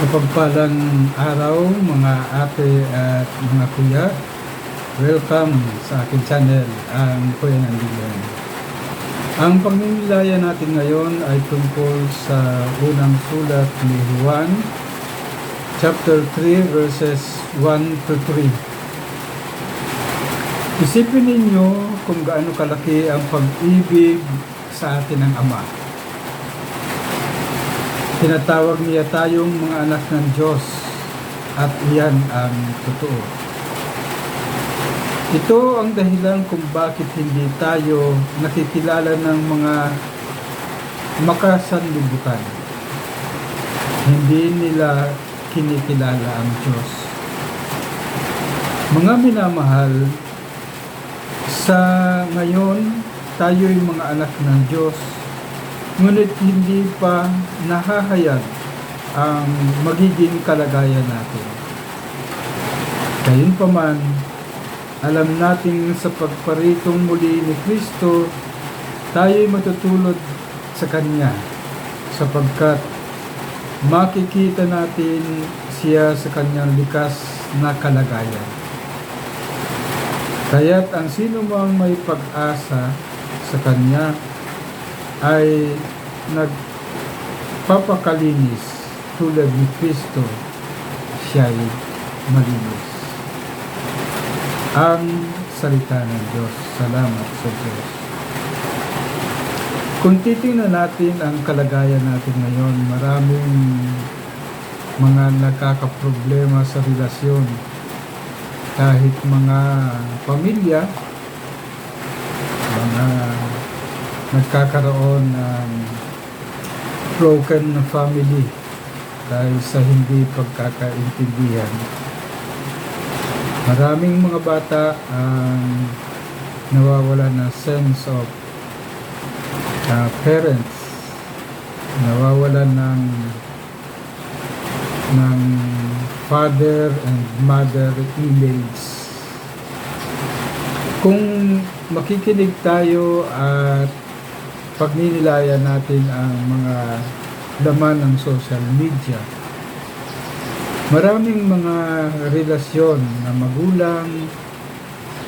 Mapagpalang araw mga ate at mga kuya. Welcome sa aking channel, ang Kuya ng Bigyan. Ang pagninilaya natin ngayon ay tungkol sa unang sulat ni Juan, chapter 3, verses 1 to 3. Isipin ninyo kung gaano kalaki ang pag-ibig sa atin ng Ama. Tinatawag niya tayong mga anak ng Diyos at iyan ang totoo. Ito ang dahilan kung bakit hindi tayo nakikilala ng mga makasanlibutan. Hindi nila kinikilala ang Diyos. Mga minamahal, sa ngayon, tayo'y mga anak ng Diyos ngunit hindi pa nahahayag ang magiging kalagayan natin. Gayunpaman, alam natin sa pagparitong muli ni Kristo, tayo'y matutulod sa Kanya sapagkat makikita natin siya sa Kanyang likas na kalagayan. Kaya't ang sino mang may pag-asa sa Kanya ay nagpapakalinis tulad ni Kristo siya'y malinis. Ang salita ng Diyos. Salamat sa Diyos. Kung titingnan natin ang kalagayan natin ngayon, maraming mga nakakaproblema sa relasyon. Kahit mga pamilya, mga nagkakaroon ng broken family dahil sa hindi pagkakaintindihan. Maraming mga bata ang nawawala ng sense of uh, parents, nawawala ng ng father and mother image. Kung makikinig tayo at pagninilaya natin ang mga laman ng social media, maraming mga relasyon na magulang,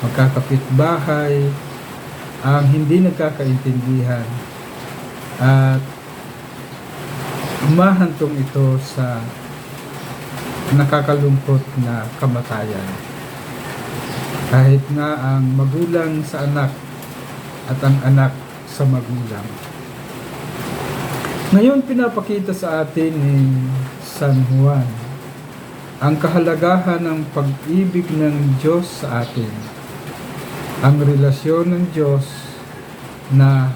magkakapitbahay, ang hindi nagkakaintindihan at umahantong ito sa nakakalungkot na kamatayan. Kahit nga ang magulang sa anak at ang anak sa magulang. Ngayon pinapakita sa atin ni San Juan ang kahalagahan ng pag-ibig ng Diyos sa atin. Ang relasyon ng Diyos na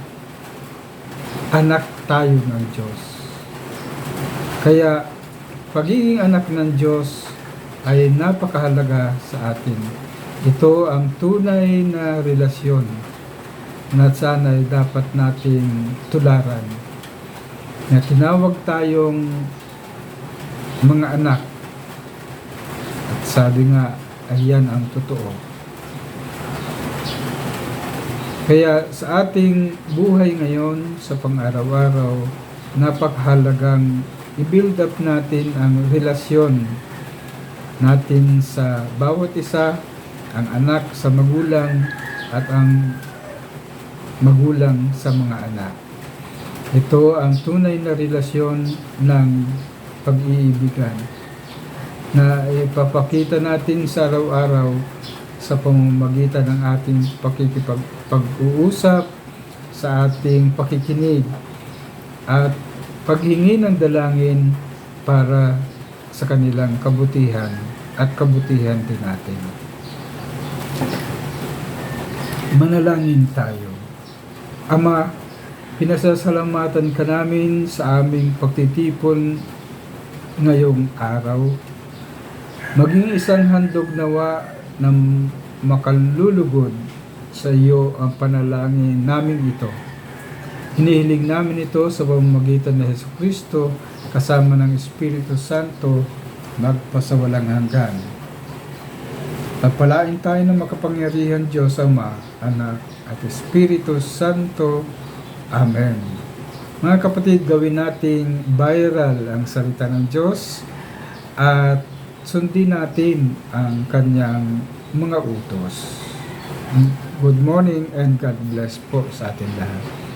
anak tayo ng Diyos. Kaya pagiging anak ng Diyos ay napakahalaga sa atin. Ito ang tunay na relasyon na sana ay dapat nating tularan. Na tinawag tayong mga anak. At sabi nga, ayan ang totoo. Kaya sa ating buhay ngayon, sa pang-araw-araw, napakahalagang i-build up natin ang relasyon natin sa bawat isa, ang anak sa magulang at ang magulang sa mga anak. Ito ang tunay na relasyon ng pag-iibigan na ipapakita natin sa araw-araw sa pamamagitan ng ating pakikipag-uusap, sa ating pakikinig at paghingi ng dalangin para sa kanilang kabutihan at kabutihan din natin. Manalangin tayo. Ama, pinasasalamatan ka namin sa aming pagtitipon ngayong araw. Maging isang handog nawa ng makalulugod sa iyo ang panalangin namin ito. Hinihiling namin ito sa pamamagitan ng Heso Kristo kasama ng Espiritu Santo magpasawalang hanggan. Pagpalain tayo ng makapangyarihan Diyos Ama, Anak at Espiritu Santo. Amen. Mga kapatid, gawin nating viral ang salita ng Diyos at sundin natin ang kanyang mga utos. Good morning and God bless po sa atin lahat.